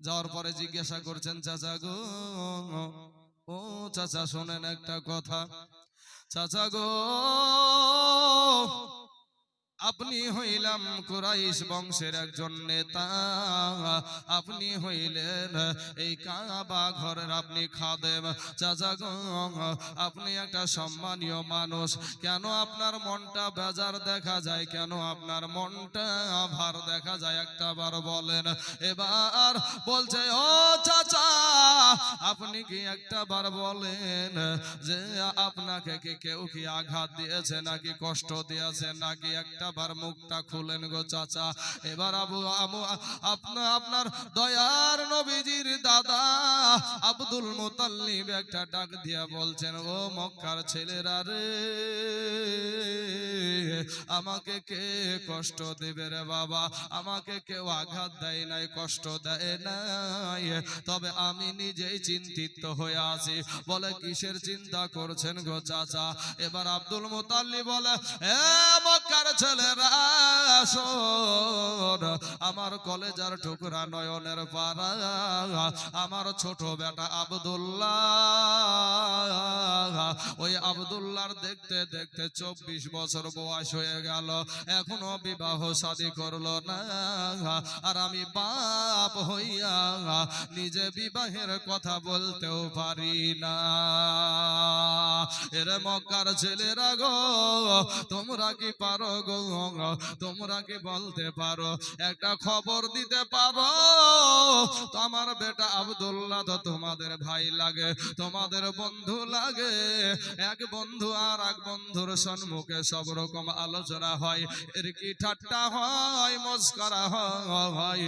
যাওয়ার পরে জিজ্ঞাসা করছেন চাচা গো ও চাচা শোনেন একটা কথা। চাচা গো আপনি হইলাম কুরাইশ বংশের একজন নেতা। আপনি হইলেন এই কাবা ঘরের আপনি খাদেম। চাচা আপনি একটা সম্মানীয় মানুষ। কেন আপনার মনটা বেজার দেখা যায়? কেন আপনার মনটা ভার দেখা যায়? একটা বার বলেন। এবার বলছে ও চাচা আপনি কি একটা বার বলেন যে আপনাকে কি কেউ কি আঘাত দিয়েছে নাকি কষ্ট দিয়েছে নাকি একটা বার মুখটা খুলেন গো চাচা। এবার আবু আপনার আপনার দয়ার নবীজির দাদা আব্দুল মুতাল্লিব একটা ডাক দিয়া বলছেন, ও মক্কার ছেলেরা রে, আমাকে কে কষ্ট দেবে রে বাবা? আমাকে কেউ আঘাত দেয় নাই, কষ্ট দেয় নাই। তবে আমি নিজেই চিন্তিত হয়ে আছি। বলে, কিসের চিন্তা করছেন গো চাচা? এবার আব্দুল মুতাল্লি বলে, এ মক্কার ছেলেরা শোন আমার কলেজার টুকরা নয়নের পাড়া। আমার ছোট বেটা আব্দুল্লাহ। ওই আব্দুল্লাহর দেখতে দেখতে চব্বিশ বছর বয়স হয়ে গেল। এখনও বিবাহ শাদী করল না। আর আমি বাপ হইয়া নিজে বিবাহের কথা বলতেও পারি না। এরে মক্কার ছেলেরা গো, তোমরা কি পারো গো? তোমরা কি বলতে পারো? একটা খবর দিতে পারো? তো আমার বেটা আব্দুল্লাহ তো তোমাদের ভাই লাগে, তোমাদের বন্ধু লাগে। এক বন্ধু আর এক বন্ধুর সম্মুখে সব রকম আলোচনা হয় এর কি ঠাট্টা হয়, মস্করা হয়।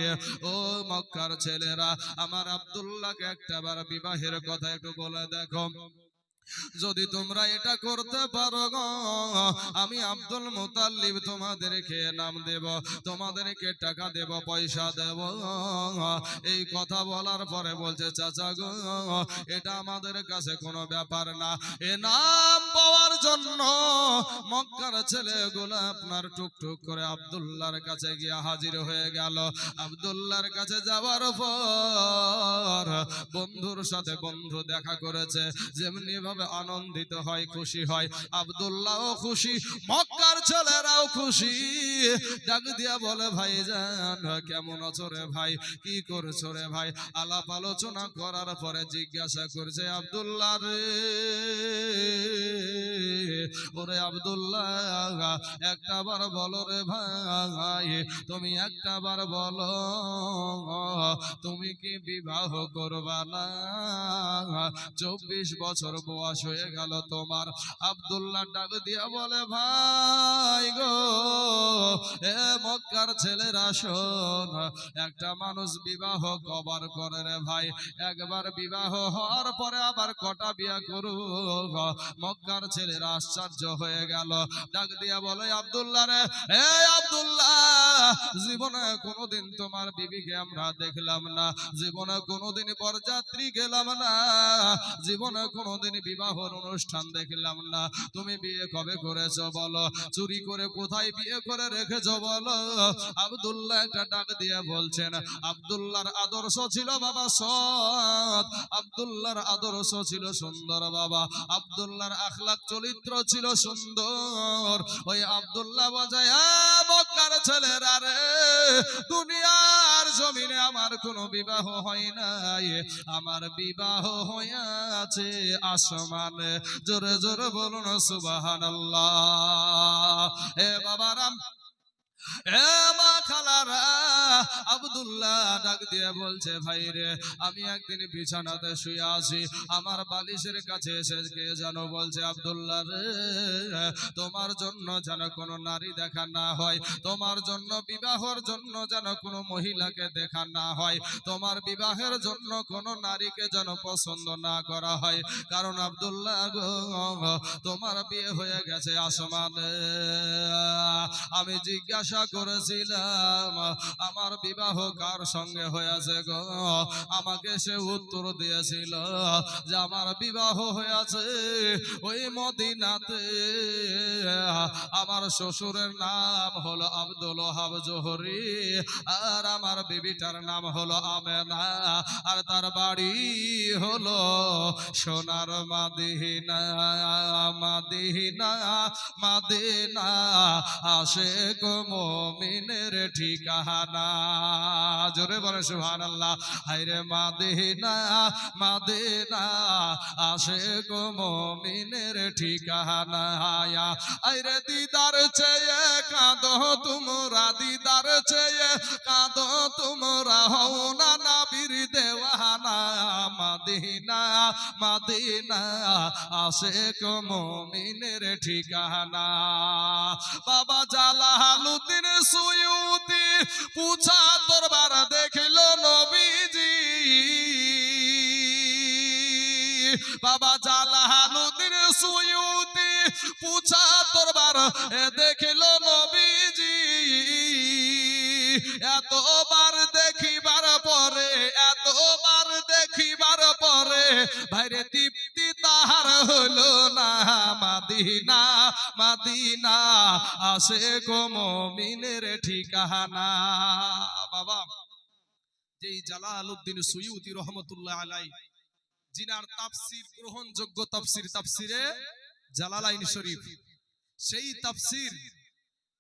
ও মক্কার ছেলেরা, আমার আব্দুল্লাহকে একটাবার বিবাহের কথা একটু বলে দেখো। যদি তোমরা এটা করতে পারো আমি আব্দুল মুতাল্লিব তোমাদেরকে নাম দেব, তোমাদেরকে টাকা দেব, পয়সা দেব। এই কথা বলার পরে বলছে, চাচা গো, এটা আমাদের কাছে কোনো ব্যাপার না। এ নাম পাওয়ার জন্য মক্কার ছেলেগুলো আপনার টুকটুক করে আব্দুল্লাহর কাছে গিয়ে হাজির হয়ে গেল। আব্দুল্লাহর কাছে যাওয়ার পর বন্ধুর সাথে বন্ধু দেখা করেছে। যেমনি ভাবে আনন্দিত হয়, খুশি হয়। আব্দুল্লাহও খুশি, মক্কার ছেলেরাও খুশি। ডাক দিয়া বলে ভাই জান কেমন আছো রে ভাই? কি করছ রে ভাই? আলাপ আলোচনা করার পরে জিজ্ঞাসা করছে, আব্দুল্লাহ রে। ওরে আব্দুল্লাহ, একটা বার বলো রে ভাই, তুমি একটা বার বলো, তুমি কি বিবাহ করবা না? চব্বিশ বছর বয়স হয়ে গেল তোমার। আব্দুল্লাহ ডাক দিয়া বলে, ভাই গো, এ মক্কার ছেলেরা শোন, একটা মানুষ বিবাহ কবার করে রে ভাই। একবার বিবাহ হওয়ার পরে আবার কটা বিয়া করু মক্কার ছেলেরা আশ্চর্য হয়ে গেল। ডাক দিয়া বলে, আব্দুল্লাহ রে, এ আব্দুল্লাহ, জীবনে কোনোদিন তোমার বিবিকে আমরা দেখলাম না। জীবনে কোনোদিন বরযাত্রী গেলাম না। জীবনে কোনোদিন বিবাহর অনুষ্ঠান দেখলাম না। তুমি বিয়ে কবে করেছ বলো? চুরি করে কোথায় বিয়ে করে রেখেছো বলো? আব্দুল্লাহ একটা ডাক দিয়ে বলছেন, আব্দুল্লাহর আদর্শ ছিল বাবা সৎ। আব্দুল্লাহর আদর্শ ছিল সুন্দর বাবা। আব্দুল্লাহর আখলাক চরিত্র ছিল সুন্দর। ওই আব্দুল্লাহ বাজায় মক্কার ছেলেরা রে, দুনিয়ার জমিনে আমার কোনো বিবাহ হয় নাই। আমার বিবাহ হইয়াছে আসমান। জোরে জোরে বলুন সুবাহান এ বাবারাম শুয়ে আছি। আমার বালিশের কাছে এসে যেন বলছে, আব্দুল্লাহ রে, তোমার জন্য যেন কোনো নারী দেখা না হয়, তোমার জন্য বিবাহর জন্য যেন কোনো মহিলাকে দেখা না হয়, তোমার বিবাহের জন্য কোনো নারীকে যেন পছন্দ না করা হয়। কারণ আব্দুল্লাহ তোমার বিয়ে হয়ে গেছে আসমানে। আমি জিজ্ঞাসা জিজ্ঞাসা করেছিলাম, আমার বিবাহ কার সঙ্গে হয়েছে গো? আমাকে সে উত্তর দিয়েছিল যে আমার বিবাহ হয়েছে ওই মদিনাতে। আমার শ্বশুরের নাম হলো আব্দুল হাব জোহরি, আর আমার বিবিটার নাম হলো আমেনা, আর তার বাড়ি হলো সোনার মাদিনা মাদিনা মাদিনা, আশেক মমিনের ঠিকানা। জোরে বলে সুবহানাল্লাহ। হায়রে মাদিনা মাদিনা, আশেক মমিনের ঠিকানা আইরে দিদার চেয়ে কাঁদো তোমরা, দিদার চেয়ে কাঁদো তোমরা। হও না নাবির দেওয়ানা। মাদিনা মাদিনা, আশেক মমিনের ঠিকানা। বাবা জালালুদ্দিন সুয়ুতি পুছা তোরবার দেখল নবীজি। বাবা জালালুদ্দিন সুয়ুতি পুছা তোরবার দেখল নবীজি। এতবার দেখিবার পরে, এতবার দেখিবার পরে, ভাইরে তৃপ্তি তাহার হলো না, মাদিনা মাদিনা। আসে গো মমিনের ঠিকানা। বাবা, যেই জালালউদ্দিন সুইউদি রহমতুল্লাহ আলাই জিনার তাফসির, গ্রহণযোগ্য তাফসির, তাফসিরে জালালাইন শরীফ, সেই তাফসির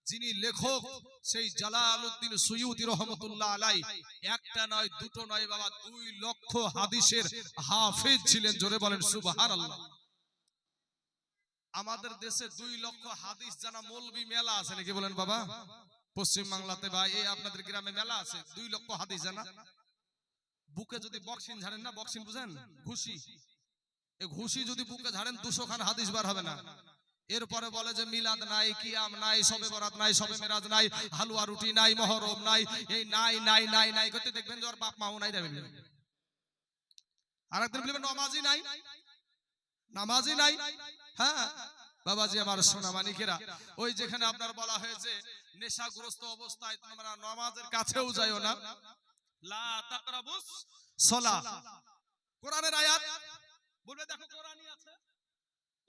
যিনি লেখক, সেই জালালউদ্দিন সুয়ুতি রহমতুল্লাহ আলাই। একটা নয়, দুটো নয় বাবা, দুই লক্ষ হাদিসের হাফেজ ছিলেন, জোরে বলেন, সুবহানাল্লাহ। আমাদের দেশে দুই লক্ষ হাদিস জানা মৌলবি মেলা আছে নাকি বলেন বাবা? পশ্চিম বাংলাতে বা এই আপনাদের গ্রামে মেলা আছে, দুই লক্ষ হাদিস জানা। বুকে যদি বক্সিন ঝাড়েন না বক্সিন বুঝেন? ঘুষি। ঘুষি যদি বুকে ঝাড়েন দুশো খান হাদিস বার হবে না। এরপরে বলে যে, মিলাদ নাই, কিয়াম নাই, সবে বরাত নাই, সবে মেরাজ নাই, হালুয়া রুটি নাই, মহরম নাই, এই নাই নাই নাই নাই করতে দেখবেন যে ওর বাপ মাও নাই দেবেন। আর একদিন বলবেন নমাজি নাই। নামাজি নাই। হ্যাঁ বাবাজি আমার সোনা মানিকেরা ওই যেখানে আপনার বলা হয়েছে, নেশাগ্রস্ত অবস্থায় তোমরা নামাজের কাছেও যাইও না। লা তাকরাবুস সলা কোরআনের আয়াত? বলবে, দেখো কোরআনই আছে।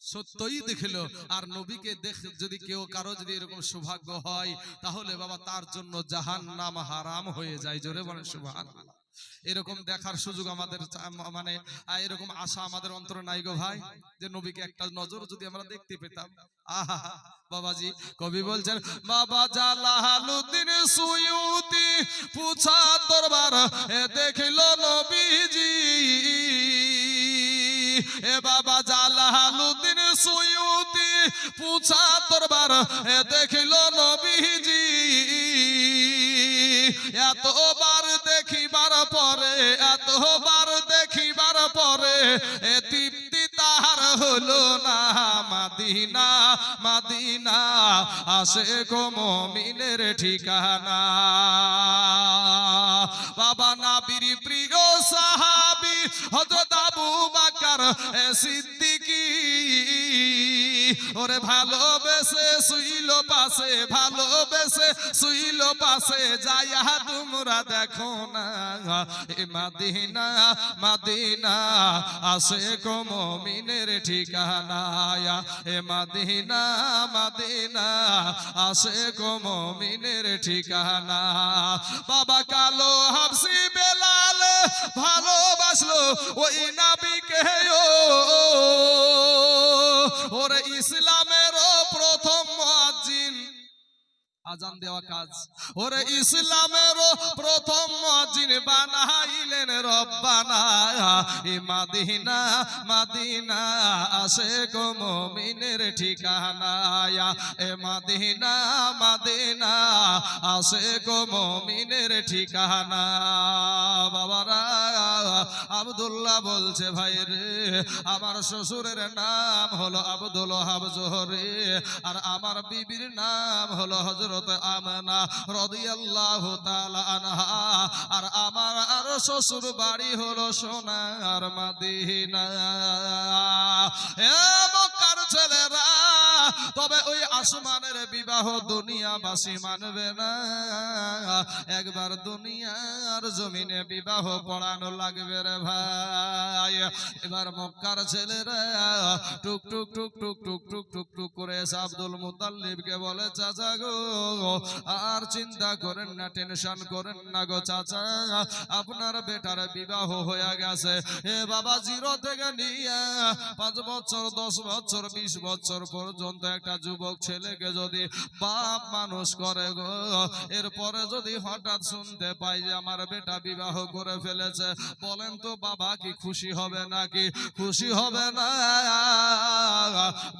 সত্যই দেখল। আর নবীকে দেখ যদি কেউ কারও যদি এরকম সৌভাগ্য হয় তাহলে বাবা তার জন্য জাহান নাম হারাম হয়ে যায়। জোরে বলেন সুবহান এরকম দেখার সুযোগ আমাদের মানে এরকম আশা আমাদের অন্তরে নাই গো ভাই যে নবীকে একটা নজর যদি আমরা দেখতে পেতাম। আহা বাবাজি কবি বলছেন বাবা জালালুদ্দিন সুয়ুতি পুছা তোরবার এ দেখিল নবীজি। এ বাবা জালালুদ্দিন সুয়ুতি তোরবার এ দেখিল নবীজি। এতবার দেখিবার পরে, এতবার দেখিবার পরে, এ তৃপ্তি তাহার হলো না। মাদিনা মাদিনা আসে গো মমিনের ঠিকানা। বাবা বকর এ সিদ্দিকী ওরে ভালোবেসে শুইল পাশে, ভালোবেসে শুইল পাশে, যাইয়া তোমরা দেখো না। এ মাদিনা মাদিনা আসে গো মমিনের ঠিকানা এ মাদিনা মাদিনা আসে গো মমিনের ঠিকানা। বাবা কালো হাফসি বেলাল ভালোবাসলো ওই নাবিকে। ওরে ইসলামের প্রথম মুয়াজ্জিন। আজান দেওয়া কাজ। ওরে ইসলামের প্রথম মজিন বানাইলেন রব্বানা। এ মাদিনা মাদিনা, আসে গো মমিনের ঠিকানা এ মাদিনা মাদিনা, আসে গো মমিনের ঠিকানা। বাবারা, আব্দুল্লাহ বলছে, ভাই রে, আমার শ্বশুরের নাম হলো আব্দুল হাব জোহরে, আর আমার বিবির নাম হলো হজরত আমনা রাদিয়াল্লাহু তাআলা আনহা। আর আমার আর শ্বশুর বাড়ি হলো সোনার মাদিনা। ছেলেরা, তবে ওই আসমানের বিবাহ দুনিয়াবাসী মানবে না। একবার দুনিয়ার জমিনে বিবাহ পড়ানো লাগবে রে ভাই। এবার মক্কার ছেলেরা টুক টুক টুক টুক টুক টুক টুক টুক করে আব্দুল মুতাল্লিবকে বলে, চাচা গো, আর চিন্তা করেন না, টেনশন করেন না গো, চাচা। আপনার বেটার বিবাহ হয়ে গেছে। এ বাবা জিরো থেকে নিয়ে পাঁচ বছর, দশ বছর, বিশ বছর পর্যন্ত একটা যুবক ছেলেকে যদি বাপ মানুষ করে গো, এরপরে যদি হঠাৎ শুনতে পাই যে আমার বেটা বিবাহ করে ফেলেছে, বলেন তো বাবা কি খুশি হবে নাকি? খুশি হবে না।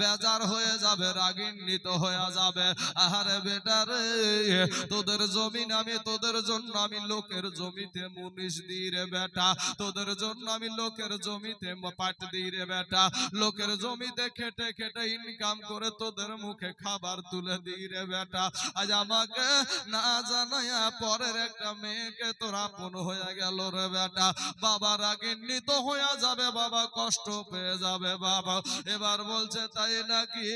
বেজার হয়ে যাবে, রাগিন্বিত হয়ে যাবে। আহারে বেটা রে, তোদের জমিন আমি, তোদের জন্য আমি লোকের জমিতে মুনিশ দিই রে বেটা, তোদের জন্য আমি লোকের জমিতে পাট দিই রে বেটা, লোকের জমিতে খেটে খেটে ইনকাম করে তোদের মুখে খাবার তুলে দিই রে বেটা। আজ আমাকে না জানাইয়া পরের একটা মেয়েকে তোর আপন হয়ে গেল রে বেটা। বাবা রাগিন্বিত হয়ে যাবে, বাবা কষ্ট পেয়ে যাবে, বাবা। এবার বলছে, তাই নাকি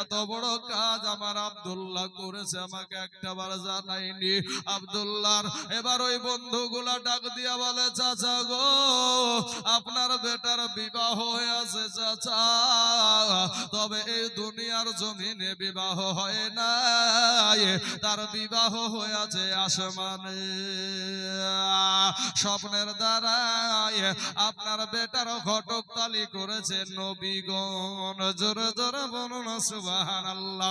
এত বড় কাজ আমার আব্দুল্লাহ করেছে, আমাকে একটা বার জানাইনি। আব্দুল্লাহর, এবার ওই বন্ধুগুলা ডাক দিয়া বলে, চাচা গো, আপনার বেটার বিবাহ হয়েছে চাচা। তবে এই দুনিয়ার জমিনে বিবাহ হয় না তার বিবাহ হয়েছে আসমানে। স্বপ্নের দ্বারায় আপনার বেটার ঘটক তালি করেছে নবীগণ। জোরে জোরে বলুন সুবাহান আল্লাহ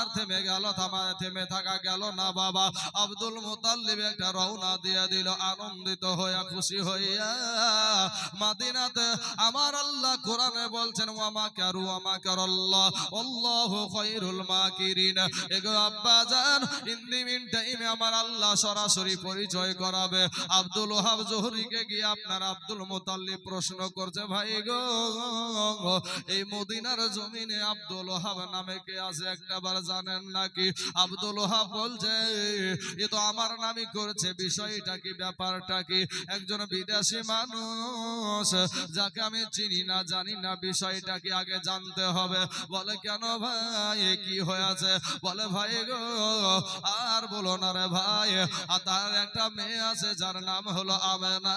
আর থেমে গেল থামা থেমে থাকা গেল না বাবা। আব্দুল মুতাল্লিব একটা রওনা দিয়ে দিল, আনন্দিত হইয়া খুশি হইয়া। মাদিনাতে আমার আল্লাহ কোরআনে বলছেন, ওয়ামা কারু, ওয়ামা কারাল্লাহ মাকিরিন। এগো আব্বা জান মিন টাইমে আমার আল্লাহ সরাসরি পরিচয় করাবে। আব্দুল ওহাব জোহরিকে গিয়ে আপনার আব্দুল মুতাল্লিব প্রশ্ন করছে, ভাই গো, এই মদিনার জমিনে আব্দুল ওহাব নামে কে আছে? একটা বার জানেন নাকি? আব্দুল ওহাব বলছে, এ তো আমার নামই করেছে, বিষয়টা কি, ব্যাপারটা কি? একজন বিদেশি মানুষ, যাকে আমি চিনি না, জানি না, বিষয়টা কি আগে জানতে হবে। বলে, কেন ভাই কি হয়েছে? বলে, ভাই গো, আর বলো না রে ভাই, আর তার একটা মেয়ে আছে, যার নাম হলো আমেনা,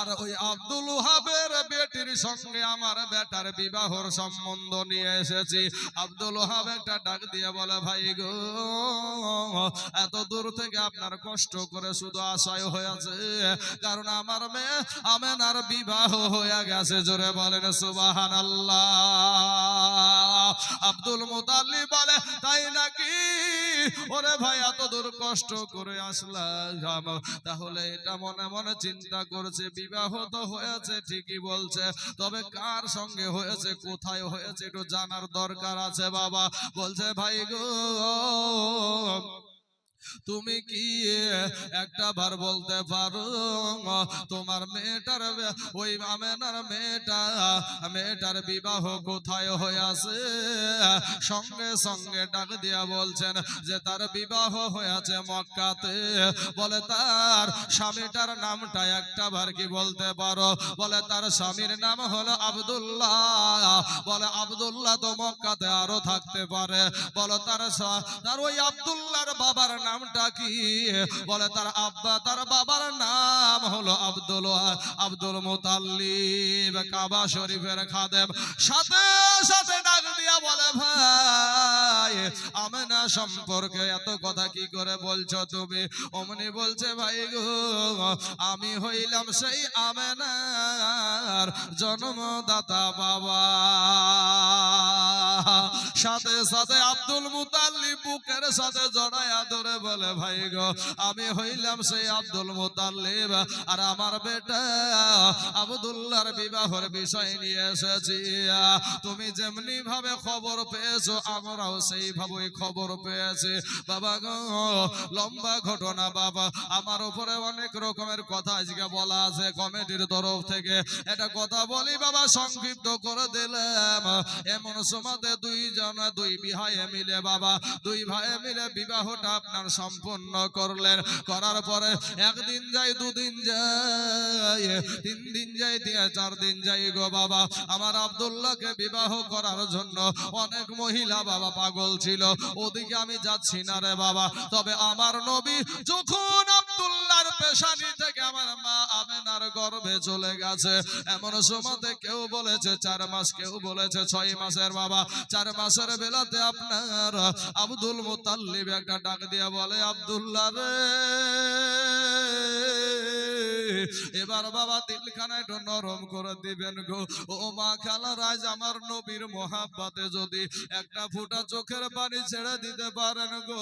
আর ওই আব্দুল ওহাবের বেটির সঙ্গে আমার বেটার বিবাহর সম্বন্ধ নিয়ে এসেছি। আব্দুল ওহাব একটা ডাক দিয়ে বলে, ভাই গো, এত দূর থেকে আপনার কষ্ট করে শুধু আশায় হয়েছে। কারণ আমার মেয়ে আমেনার বিবাহ হয়ে গেছে, জোরে বলেন সুবাহান আব্দুল মুতাল্লি বলে, তাই নাকি? ওরে ভাই, এত দূর কষ্ট করে আসলাম। তাহলে এটা মনে মনে চিন্তা করছে, বিবাহ তো হয়েছে, ঠিকই বলছে। তবে কার সঙ্গে হয়েছে, কোথায় হয়েছে, একটু জানার দরকার আছে, বাবা। বলছে, ভাই গো তুমি কি একটা বার বলতে পারো? তোমার মেয়েটার ওই আমেনার মেয়েটা, মেয়েটার বিবাহ কোথায় হয়েছে? সঙ্গে সঙ্গে ডাক দিয়া বলছেন যে তার বিবাহ হয়েছে মক্কাতে। বলে, তার স্বামীটার নামটা একটা বার কি বলতে পারো? বলে, তার স্বামীর নাম হলো আব্দুল্লাহ। বলে, আব্দুল্লাহ তো মক্কাতে আরও থাকতে পারে। বলো, তার তার ওই আব্দুল্লাহর বাবার নামটা কি? বলে তার আব্বা, তার বাবার নাম হলো আব্দুল আব্দুল মুতাল্লিব, কাবা শরীফের খাদেম। সাথে সাথে ডাক দিয়া বলে, ভাই, আমেনা সম্পর্কে এত কথা কি করে বলছো তুমি? অমনি বলছে, ভাই গো, আমি হইলাম সেই আমেনার জন্মদাতা বাবা। সাথে সাথে আব্দুল মুতাল্লিব বুকের সাথে জড়ায়া ধরে বলে, ভাই গো, আমি হইলাম সেই আব্দুল মুতাল্লিব আর আমার বেটা আব্দুল্লাহর বিবাহের বিষয় নিয়ে এসেছি। তুমি যেমনি ভাবে খবর পেয়েছ, আমরাও সেইভাবে খবর পেয়েছি। বাবা গো, লম্বা ঘটনা বাবা। আমার উপরে অনেক রকমের কথা আজকে বলা আছে কমিটির তরফ থেকে। এটা কথা বলি বাবা, সংক্ষিপ্ত করে দিলাম। এমন সমাজে দুইজন, দুই বিহায়ে মিলে বাবা, দুই ভাই মিলে বিবাহটা আপনার সম্পূর্ণ করলেন। করার পরে একদিন যাই দুদিন যাই তিন দিন যাই দিয়ে চার দিন যাই গো বাবা। আমার আব্দুল্লাহকে বিবাহ করার জন্য অনেক মহিলা বাবা পাগল ছিল। ওদিকে আমি যাচ্ছি না রে বাবা। তবে আমার নবী যখন আব্দুল্লাহর পেশানি থেকে আমার মা আমেনার গর্ভে চলে গেছে, এমন সময়তে কেউ বলেছে, চার মাস, কেউ বলেছে, ছয় মাসের বাবা। চার মাসের বেলাতে আপনার আব্দুল মুতাল্লিব একটা ডাক দিয়া বলে আবদুল্লাহ রে। এবার বাবা দিলখানা একটু নরম করে দিবেন গো। ও মা খালা রাজ, আমার নবীর মহাব্বাতে যদি একটা ফুটা চোখের পানি ছেড়ে দিতে পারেন গো,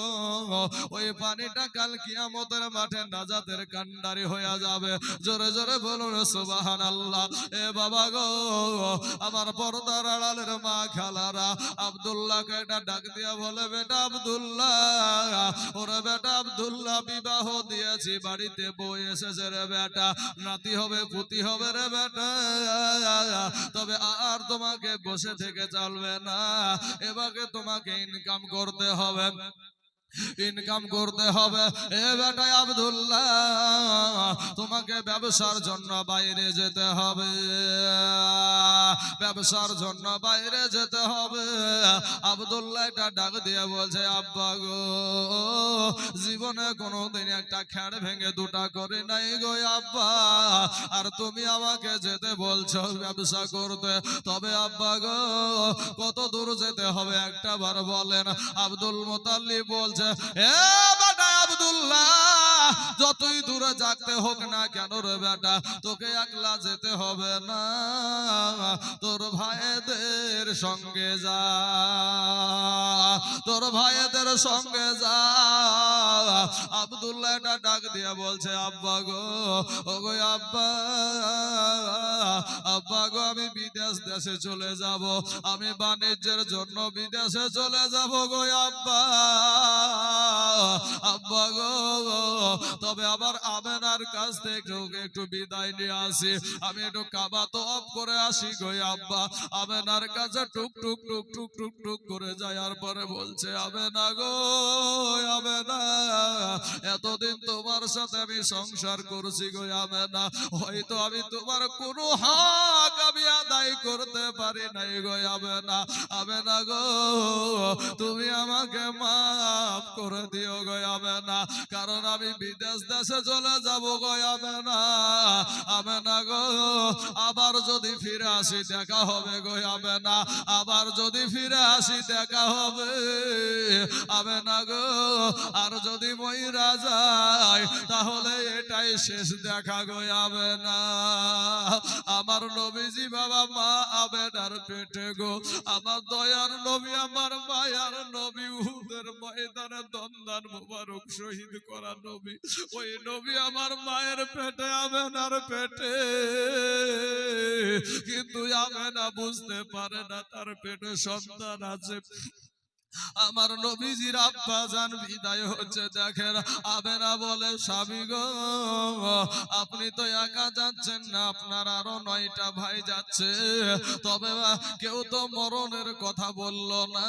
ওই পানিটা কাল কিয়ামতের মাঠে নাজাতের কান্ডারি হয়ে যাবে। জোরে জোরে বলুন সুবাহান আল্লাহ এ বাবা গো, আমার পর্দার আড়ালের মা খালারা, আব্দুল্লাহকে এটা ডাক দিয়া বলে, বেটা আব্দুল্লাহ, ওরে বেটা আব্দুল্লাহ, বিবাহ দিয়েছি, বাড়িতে বই এসেছে রে বেটা। নাতি হবে, পুতি হবে রে বেটা। তবে আর তোমাকে বসে থেকে চলবে না। এবারে তোমাকে ইনকাম করতে হবে। ইনকাম করতে হবে। এ বেটাই আব্দুল্লাহ, তোমাকে ব্যবসার জন্য বাইরে যেতে হবে। ব্যবসার জন্য বাইরে যেতে হবে। আব্দুল্লাহ এটা ডাক দিয়ে বলছে, আব্বা গো জীবনে কোনোদিন একটা খ্যাড় ভেঙে দুটা করে নাই গো আব্বা। আর তুমি আমাকে যেতে বলছো ব্যবসা করতে। তবে আব্বা গো, কত দূর যেতে হবে একটা বার বলেন। আব্দুল মোতাল্লি বলছে, এ বাটা আব্দুল্লাহ যতই দূরে যাকতে হোক না কেন রে বেটা, তোকে একলা যেতে হবে না। তোর ভাইদের সঙ্গে যা। তোর ভাইদের সঙ্গে যা। আব্দুল্লাহ এটা ডাক দিয়ে বলছে, আব্বা গো, ও গো আব্বা আব্বা গো, আমি বিদেশ দেশে চলে যাব। আমি বাণিজ্যের জন্য বিদেশে চলে যাব গো আব্বা। আব্বা গো তবে আবার আমেনার কাছ থেকে একটু বিদায় নিয়ে আসি। আমি একটু কাবা তো অফ করে আসি গো আব্বা। আমেনার কাছে টুক টুক টুক টুক টুক টুক করে যাওয়ার পরে বলছে, আমেনা গো, আমেনা, এতদিন তোমার সাথে আমি সংসার করছি গো আমেনা। হয়তো আমি তোমার কোনো হক আমি আদায় করতে পারি নাই গো আমেনা। আমেনা গো, তুমি আমাকে মাফ করে দিও গো আমেনা। কারণ আমি বিদেশ দেশে চলে যাব গো আমেনা আমেনা গো, আবার যদি ফিরে আসি দেখা হবে গো আমেনা, আবার যদি ফিরে আসি দেখা হবে, আমেনা গো, আর যদি ময়রা যায় তাহলে এটাই শেষ দেখা গো আমেনা। আমার নবীজি বাবা মা আবেনার পেটে গো, আমার দয়ার নবী, আমার মায়ার নবী, উহুদের ময়দানে দন্দান মুবারক শহীদ করা নবী ওই নবী আমার মায়ের পেটে আমেনার পেটে। কিন্তু আমেনা বুঝতে পারে না তার পেটে সন্তান আছে। আমার নবীজির আব্বা জান বিদায় হচ্ছে, দেখেন আবেরা বলে, স্বামী গো, আপনি তো একা যাচ্ছেন না, আপনার আরও নয়টা ভাই যাচ্ছে। তবে কেউ তো মরণের কথা বলল না।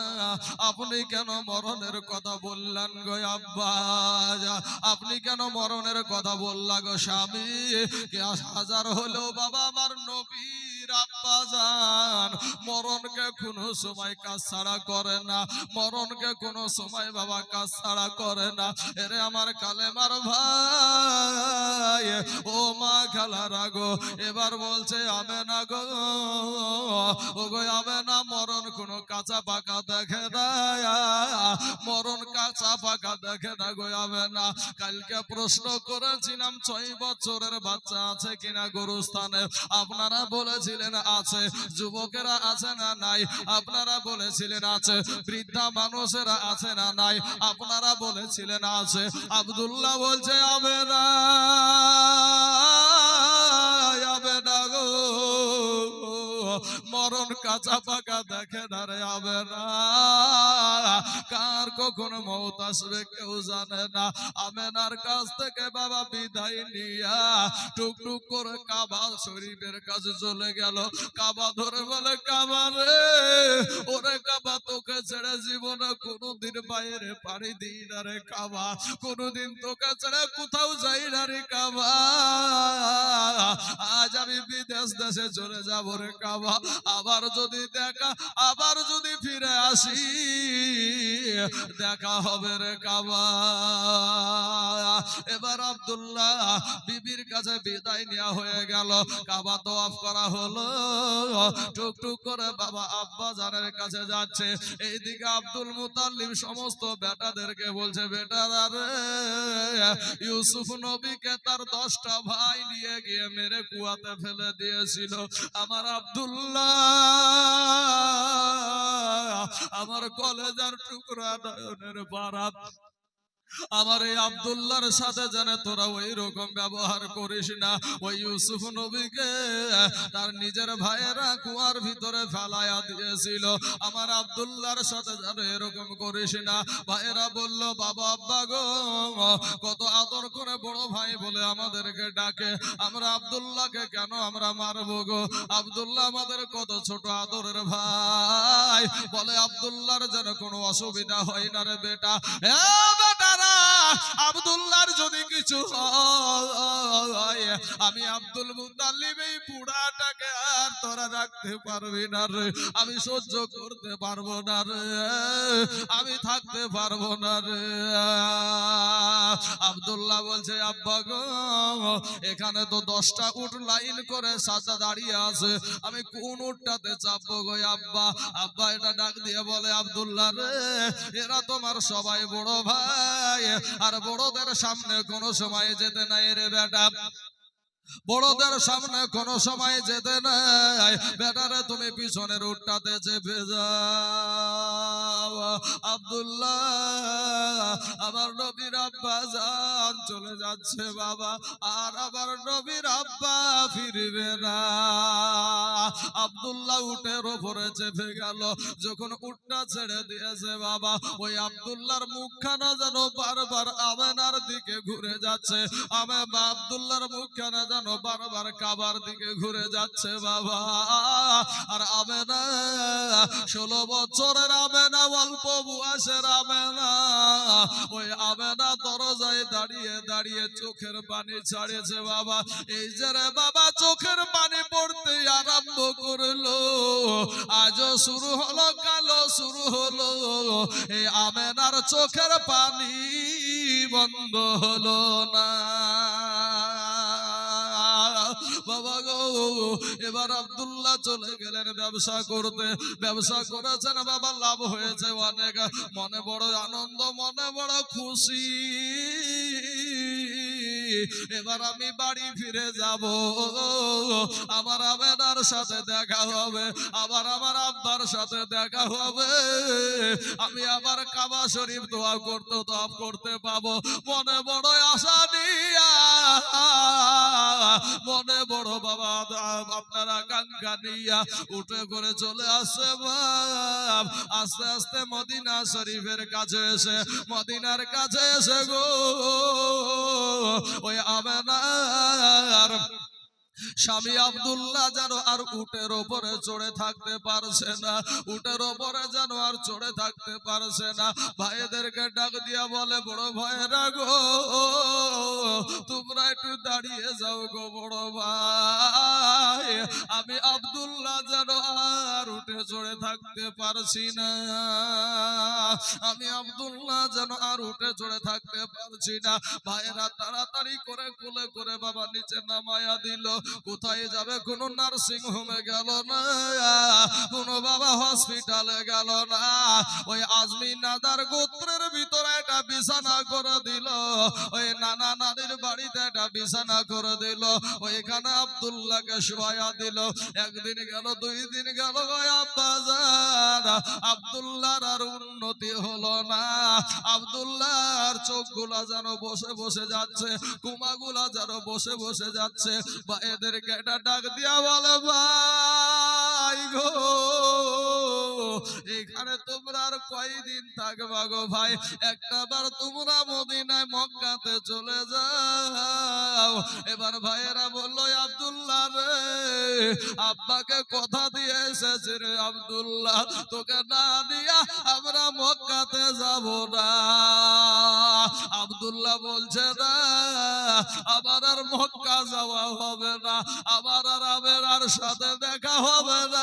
আপনি কেন মরণের কথা বললেন গো আব্বা আপনি কেন মরণের কথা বললা গো স্বামী? হাজার হলো বাবা আমার মরণকে কোনো সময় কাজ ছাড়া করে না, মরণকে কোনো সময় বাবা কাজ ছাড়া করে না। এরে আমার কালেমার ভাই, ও মা খালারা গো, এবার বলছে আবে না গো ও গো আবে না মরণ কোনো কাঁচা পাকা দেখে না, মরণ কাঁচা পাকা দেখে না গো আবে না কালকে প্রশ্ন করেছিলাম, ছয় বছরের বাচ্চা আছে কিনা গরুস্থানে? আপনারা বলেছিলেন আছে, যুবকেরা আছে না নাই? আপনারা বলেছিলেন, আছে, বৃদ্ধা মানুষেরা আছে না নাই? আপনারা বলেছিলেন, আছে। আবদুল্লাহ বলছে, আবে না। মরণ কাঁচা পাকা দেখে না রে না। কার কখন মৌত আসবে কেউ জানে না। আমেনার কাছ থেকে বাবা বিদায় নিয়া টুক টুক করে কাবা শরীফের কাছে চলে গেল। কাবা ধরে বলে, কাবা রে, ওরে কাবা, তোকে ছেড়ে জীবনে কোনোদিন বাইরে পাড়ি দিই না রে, কাবা। কোনোদিন তোকে ছেড়ে কোথাও যাই না রে, কাবা। আজ আমি বিদেশ দেশে চলে যাব রে, কাবা। আবার যদি দেখা, আবার যদি ফিরে আসি, দেখা হবে রে কাবা। এবার আব্দুল্লাহ বিবির কাছে বিদায় নেওয়া হয়ে গেল। কাবা তো অফ করা হলো। টুক টুক করে বাবা আব্বা জানের কাছে যাচ্ছে। এইদিকে আব্দুল মুতাল্লিম সমস্ত বেটাদেরকে বলছে, বেটারা রে, ইউসুফ নবীকে তার দশটা ভাই নিয়ে গিয়ে মেরে কুয়াতে ফেলে দিয়েছিল। আমার আব্দুল্লাহ আমার কলেজার টুকরা নয়নের বারাত। আমার এই আব্দুল্লাহর সাথে জানে তোরা ওই রকম ব্যবহার করিস না। ওই ইউসুফ নবীকে তার নিজের ভাইয়েরা কুয়ার ভিতরে ফেলাইয়া দিয়েছিল। আমার আব্দুল্লাহর সাথে যেন এরকম করিস না। ভাইয়েরা বলল, বাবা, আব্বা গো, কত আদর করে বড় ভাই বলে আমাদেরকে ডাকে। আমরা আব্দুল্লাহকে কেন আমরা মারবো গো? আব্দুল্লাহ আমাদের কত ছোট আদরের ভাই। বলে, আব্দুল্লাহর যেন কোনো অসুবিধা হয় না রে বেটা। বেটারা আব্দুল্লাহর যদি কিছু আমি আব্দুল মুতাল্লিব এই বুড়াটাকে আর তোরা রাখতে পারবি না রে। আমি সহ্য করতে পারব না রে। আমি থাকতে পারব না রে। আব্দুল্লাহ বলছে, আব্বা গো, এখানে তো দশটা উট লাইন করে সাজা দাঁড়িয়ে আছে। আমি কোন উটটাতে চাপবো গো আব্বা? আব্বা এটা ডাক দিয়ে বলে, আব্দুল্লাহ রে, এরা তোমার সবাই বড় ভাই। আর বড়দের সামনে কোনো সময় যেতে নাই রে বেটা। বড়দের সামনে কোন সময় যেতে নাই। বেটারে, তুমি পিছনের উঠটাতে চেপে যাও। আবদুল্লাহ, আমার নবীর আব্বা যান চলে যাচ্ছে বাবা, আর আমার নবীর আব্বা ফিরবে না। আব্দুল্লাহ উটের ওপরে চেপে গেল। যখন উটটা ছেড়ে দিয়েছে বাবা, ওই আব্দুল্লাহর মুখখানা যেন বারবার আমেনার দিকে ঘুরে যাচ্ছে। আমে আব্দুল্লাহর মুখখানা যেন বারবার কাবার দিকে ঘুরে যাচ্ছে বাবা। আর আমেনা, ষোলো বছরের আমেনা, অল্প বয়সের আমেনা। ওই আমেনা দরজায় দাঁড়িয়ে দাঁড়িয়ে চোখের পানি ছাড়িয়েছে বাবা। এই যে বাবা, চোখের পানি পড়তে আরম্ভ করল। আজও শুরু হলো, কালো শুরু হলো। এই আমেনার চোখের পানি বন্ধ হলো না। বাবা গো, এবার আব্দুল্লাহ চলে গেলেন ব্যবসা করতে। ব্যবসা করেছেন, বাবা লাভ হয়েছে অনেক। মনে বড় আনন্দ, মনে বড় খুশি। এবার আমি বাড়ি ফিরে যাব। আমার আবেদার সাথে দেখা হবে। আবার আমার আব্বার সাথে দেখা হবে। আমি আবার কাবা শরীফ দোয়া করতে দোয়া করতে পাবো। মনে বড় আশা নিয়া মনে বড় বাবা, আপনারা কাঙ্কা নিয়া উঠে করে চলে আসে আস্তে আস্তে মদিনা শরীফের কাছে এসে, মদিনার কাছে এসে গো। ওই আমেনার স্বামী আব্দুল্লাহ যেন আর উটের ওপরে চড়ে থাকতে পারছে না, উটের ওপরে যেন আর চড়ে থাকতে পারছে না। ভাইদেরকে ডাক দিয়া বলে, বড় ভাইরা গো, তোমরা একটু দাঁড়িয়ে যাও গো বড় ভাই। আমি আব্দুল্লাহ যেন আর উঠে চড়ে থাকতে পারছি না। আমি আব্দুল্লাহ যেন আর উঠে চড়ে থাকতে পারছি না। ভাইরা তাড়াতাড়ি করে কোলে করে বাবা নিচে নামায়া দিল। কোথায় যাবে? কোন নার্সিং হোমে গেল না। কোন বাবা হসপিটালে গেল না। ওই আজমি নাদার গোত্রের ভিতরে একটা বিছানা করে দিল। ওই নানা নানির বাড়িতে একটা বিছানা করে দিল। ওইখানে আব্দুল্লাহকে শোয়া দিল। একদিন গেল, দুই দিন গেল। ওই আব্বাজান, আব্দুল্লাহর আর উন্নতি হলো না। আব্দুল্লাহর চোখগুলা যেন বসে বসে যাচ্ছে, কুমাগুলা যেন বসে বসে যাচ্ছে। বা এদেরকে একটা ডাক দিয়া বলে ভাই! গো, এখানে তোমরা আর কয়দিন থাকবা গো ভাই? একটা বার তোমরা মদিনায় মক্কাতে চলে যাও। এবার ভাইয়েরা বলল আব্দুল্লাহ রে, আব্বাকে কথা দিয়ে এসেছে রে আব্দুল্লাহ। তোকে না দিয়া আমরা মক্কাতে যাব না। আব্দুল্লাহ বলছে, না আবার আর মক্কা যাওয়া হবে না। আবার আর আমের আর সাথে দেখা হবে না।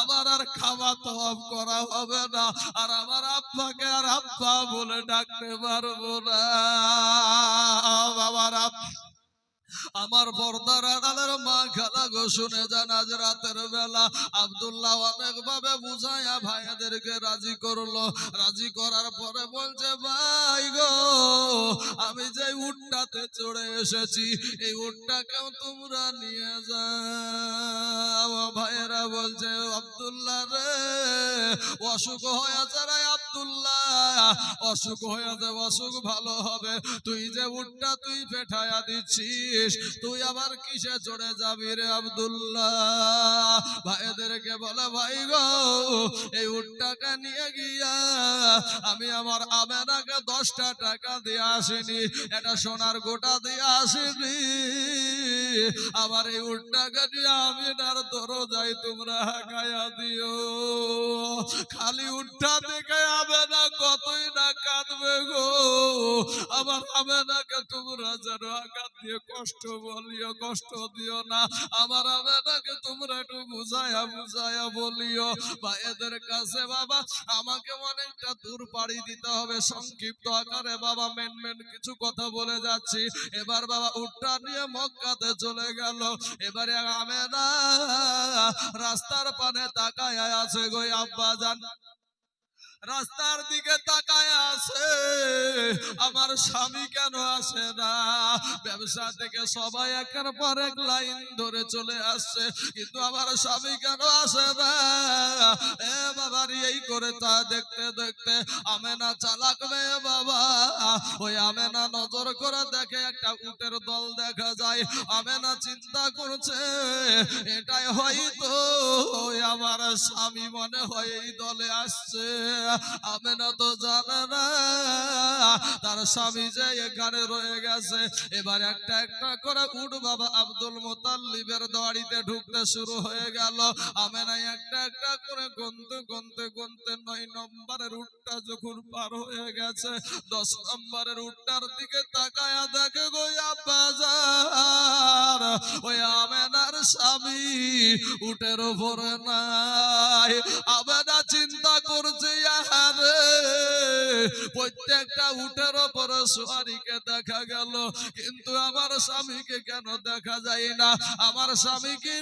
আবার আর খাওয়া তফ করা হবে না। আর আমার আব্বাকে আর আব্বা বলে ডাকতে পারব না। আমার আব্বা আমার বর্দার আড়ালের মা খেলা গো শুনে যান আজ রাতের বেলা। আব্দুল্লাহ অনেক ভাবে বুঝাইয়া ভাইয়াদেরকে রাজি করল। রাজি করার পরে বলছে, ভাই গো, আমি যে উটটাতে চড়ে এসেছি, এই উটটাকেও তোমরা নিয়ে যাও। ভাইয়েরা বলছে, আব্দুল্লাহ রে, অসুখ হয়েছে রে আব্দুল্লাহ। অসুখ হয়েছে, অসুখ ভালো হবে। তুই যে উটটা তুই পেঠায়া দিচ্ছিস তুই আবার কিসে চড়ে যাবি রে আব্দুল্লাহ? ভাইদেরকে বলে, ভাই গো, এই উটটাকে নিয়ে গিয়া আমি আমার আমেনাকে দশটা টাকা দিয়ে আসিনি, এটা সোনার গোটা দিয়ে আসিনি। আবার এই উটটাকে নিয়ে আমি আর যাই তোমরা হাঁকাইয়া দিও। খালি উঠা দেখে আমেনা কতই না কাঁদবে গো। আমার আমেনাকে তোমরা যেন আঘাত দিয়ে কষ্ট বলিও, কষ্ট দিও না। আমার আমেনাকে তোমরা একটু বুঝায়া বুঝায়া বলিও। বা এদের কাছে বাবা, আমাকে অনেকটা দূর পাড়ি দিতে হবে। সংক্ষিপ্ত আকারে বাবা মেন মেন কিছু কথা বলে যাচ্ছি। এবার বাবা উঠটা নিয়ে মক্কাতে চলে গেল। এবারে আমেনা রাস্তার পানে তাকায় আছে গো আব্বা জান রাস্তার দিকে তাকায় আছে। আমার স্বামী কেন আসে না? ব্যবসা থেকে সবাই একের পর এক লাইন ধরে চলে আসছে। কিন্তু আমার স্বামী কেন আসে না? এ বাবার, এই করে তা দেখতে দেখতে আমেনা চালাক মেয়ে বাবা। ওই আমেনা নজর করে দেখে একটা উটের দল দেখা যায়। আমেনা চিন্তা করছে, এটাই হয়তো, ওই আমার স্বামী মনে হয় এই দলে আসছে। আমেনা তো জানে না। তার স্বামী যে এখানে রয়ে গেছে। এবার একটা একটা করে উঠ বাবা আব্দুল মোতাল্লিবের দাড়িতে ঢুকতে শুরু হয়ে গেল। আমেনা একটা একটা করে গুনতে গুনতে গুনতে নয় নম্বরের উটটা যখন পার হয়ে গেছে, দশ নম্বরের উটটার দিকে তাকায়া দেখে গো বাজার ওই আমেনার স্বামী উঠের উপরে নাই। আমেনা চিন্তা করছে আহারে প্রত্যেকটা উটের উপরে সোয়ারিকে দেখা গেল। কিন্তু আমার স্বামীকে কেন দেখা যায় না? আমার স্বামী কি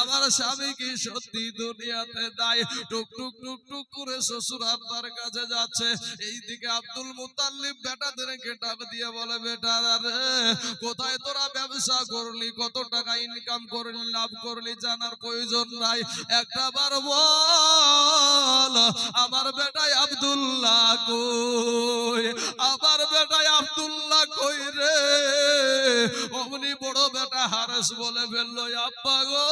আমার স্বামী কি সত্যি দুনিয়াতে নাই টুক টুক টুক টুক করে শ্বশুর আব্বার কাছে যাচ্ছে। এইদিকে আব্দুল মুতাল্লিব বেটাদেরকে ডাক দিয়ে বলে বেটারা রে, কোথায় তোরা ব্যবসা করলি? কত টাকা ইনকাম করলি? লাভ করলি? জানার প্রয়োজন নাই। একটা বার বল, আমার বেটাই আব্দুল্লাহ কই? আমার বেটা আব্দুল্লাহ কই রে? অমনি বড় বেটা হারেস বলে ফেলল, আব্বা গো,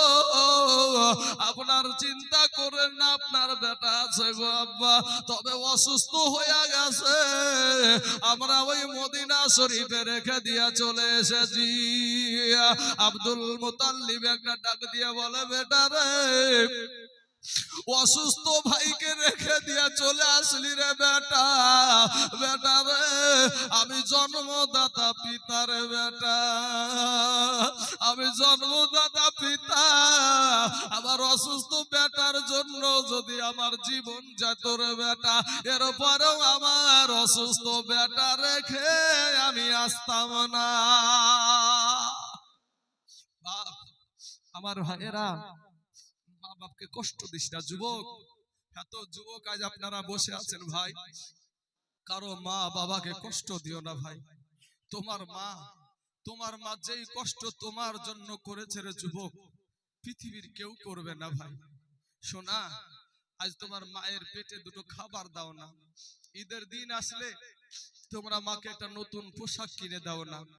আপনার চিন্তা করেন না, আপনার বেটা আছে গো আব্বা। তবে অসুস্থ হয়ে গেছে। আমরা ওই মদিনা শরীফে রেখে দিয়ে চলে এসেছি। আব্দুল মুতাল্লিব একটা ডাক দিয়ে বলে, বেটা রে অসুস্থ ভাইকে রেখে দিয়ে চলে আসলি রে বেটা। বেটা রে, আমি জন্মদাতা পিতার বেটা। আমি জন্মদাতা পিতা। আমার অসুস্থ বেটার জন্য যদি আমার জীবন যেত রে বেটা, এরপরেও আমার অসুস্থ বেটা রেখে আমি আসতাম না। আমার ভাইয়েরা বাপকে কষ্ট দিস না, যুবক। এত যুবক, আজ আপনারা বসে আছেন ভাই। কারও মা বাবাকে কষ্ট দিও না ভাই। তোমার মা তোমার মা যেই কষ্ট তোমার জন্য করেছে রে যুবক, পৃথিবীর কেউ করবে না ভাই। শোনা, আজ তোমার মায়ের পেটে দুটো খাবার দাও না। ঈদের দিন আসলে তোমরা মাকে একটা নতুন পোশাক কিনে দাও না।